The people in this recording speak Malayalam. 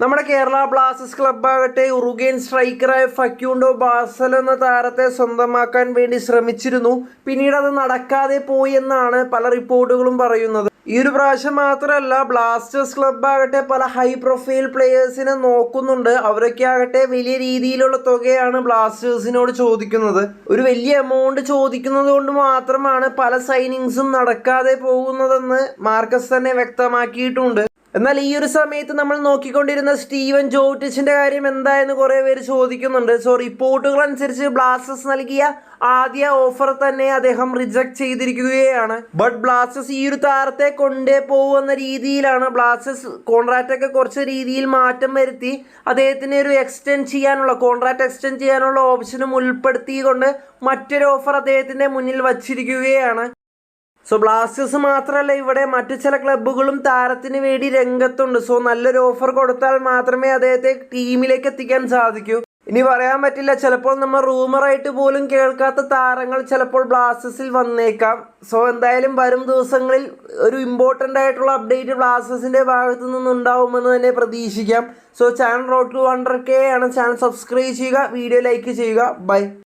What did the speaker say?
നമ്മുടെ കേരള ബ്ലാസ്റ്റേഴ്സ് ക്ലബ്ബാകട്ടെ ഉറുഗേൻ സ്ട്രൈക്കറായ ഫക്യൂണ്ടോ ബാസൽ എന്ന താരത്തെ സ്വന്തമാക്കാൻ വേണ്ടി ശ്രമിച്ചിരുന്നു. പിന്നീട് അത് നടക്കാതെ പോയി എന്നാണ് പല റിപ്പോർട്ടുകളും പറയുന്നത്. ഈ ഒരു പ്രാവശ്യം മാത്രമല്ല ബ്ലാസ്റ്റേഴ്സ് ക്ലബ്ബാകട്ടെ പല ഹൈ പ്രൊഫൈൽ പ്ലെയേഴ്സിനെ നോക്കുന്നുണ്ട്. അവരൊക്കെ ആകട്ടെ വലിയ രീതിയിലുള്ള തുകയാണ് ബ്ലാസ്റ്റേഴ്സിനോട് ചോദിക്കുന്നത്. ഒരു വലിയ എമൗണ്ട് ചോദിക്കുന്നത് കൊണ്ട് മാത്രമാണ് പല സൈനിങ്സും നടക്കാതെ പോകുന്നതെന്ന് മാർക്കസ് തന്നെ വ്യക്തമാക്കിയിട്ടുണ്ട്. എന്നാൽ ഈ ഒരു സമയത്ത് നമ്മൾ നോക്കിക്കൊണ്ടിരുന്ന സ്റ്റീവൻ ജോട്ടിച്ചിന്റെ കാര്യം എന്തായെന്ന് കുറെ പേര് ചോദിക്കുന്നുണ്ട്. സോ റിപ്പോർട്ടുകൾ അനുസരിച്ച് ബ്ലാസ്റ്റേഴ്സ് നൽകിയ ആദ്യ ഓഫർ തന്നെ അദ്ദേഹം റിജക്ട് ചെയ്തിരിക്കുകയാണ്. ബട്ട് ബ്ലാസ്റ്റേഴ്സ് ഈ ഒരു താരത്തെ കൊണ്ടേ പോകുന്ന രീതിയിലാണ് ബ്ലാസ്റ്റേഴ്സ് കോൺട്രാക്റ്റൊക്കെ കുറച്ച് രീതിയിൽ മാറ്റം വരുത്തി അദ്ദേഹത്തിന് ഒരു എക്സ്റ്റെൻഡ് ചെയ്യാനുള്ള കോൺട്രാക്ട് എക്സ്റ്റെൻഡ് ചെയ്യാനുള്ള ഓപ്ഷനും ഉൾപ്പെടുത്തിക്കൊണ്ട് മറ്റൊരു ഓഫർ അദ്ദേഹത്തിന്റെ മുന്നിൽ വച്ചിരിക്കുകയാണ്. സോ ബ്ലാസ്റ്റേഴ്സ് മാത്രമല്ല ഇവിടെ മറ്റു ചില ക്ലബ്ബുകളും താരത്തിന് വേണ്ടി രംഗത്തുണ്ട്. സോ നല്ലൊരു ഓഫർ കൊടുത്താൽ മാത്രമേ അദ്ദേഹത്തെ ടീമിലേക്ക് എത്തിക്കാൻ സാധിക്കൂ. ഇനി പറയാൻ പറ്റില്ല ചിലപ്പോൾ നമ്മൾ റൂമറായിട്ട് പോലും കേൾക്കാത്ത താരങ്ങൾ ചിലപ്പോൾ ബ്ലാസ്റ്റേഴ്സിൽ വന്നേക്കാം. സോ എന്തായാലും വരും ദിവസങ്ങളിൽ ഒരു ഇമ്പോർട്ടന്റ് ആയിട്ടുള്ള അപ്ഡേറ്റ് ബ്ലാസ്റ്റേഴ്സിന്റെ ഭാഗത്തു നിന്നുണ്ടാവുമെന്ന് തന്നെ പ്രതീക്ഷിക്കാം. So channel road to hundred K ആണ്. ചാനൽ സബ്സ്ക്രൈബ് ചെയ്യുക വീഡിയോ ലൈക്ക് ചെയ്യുക. ബൈ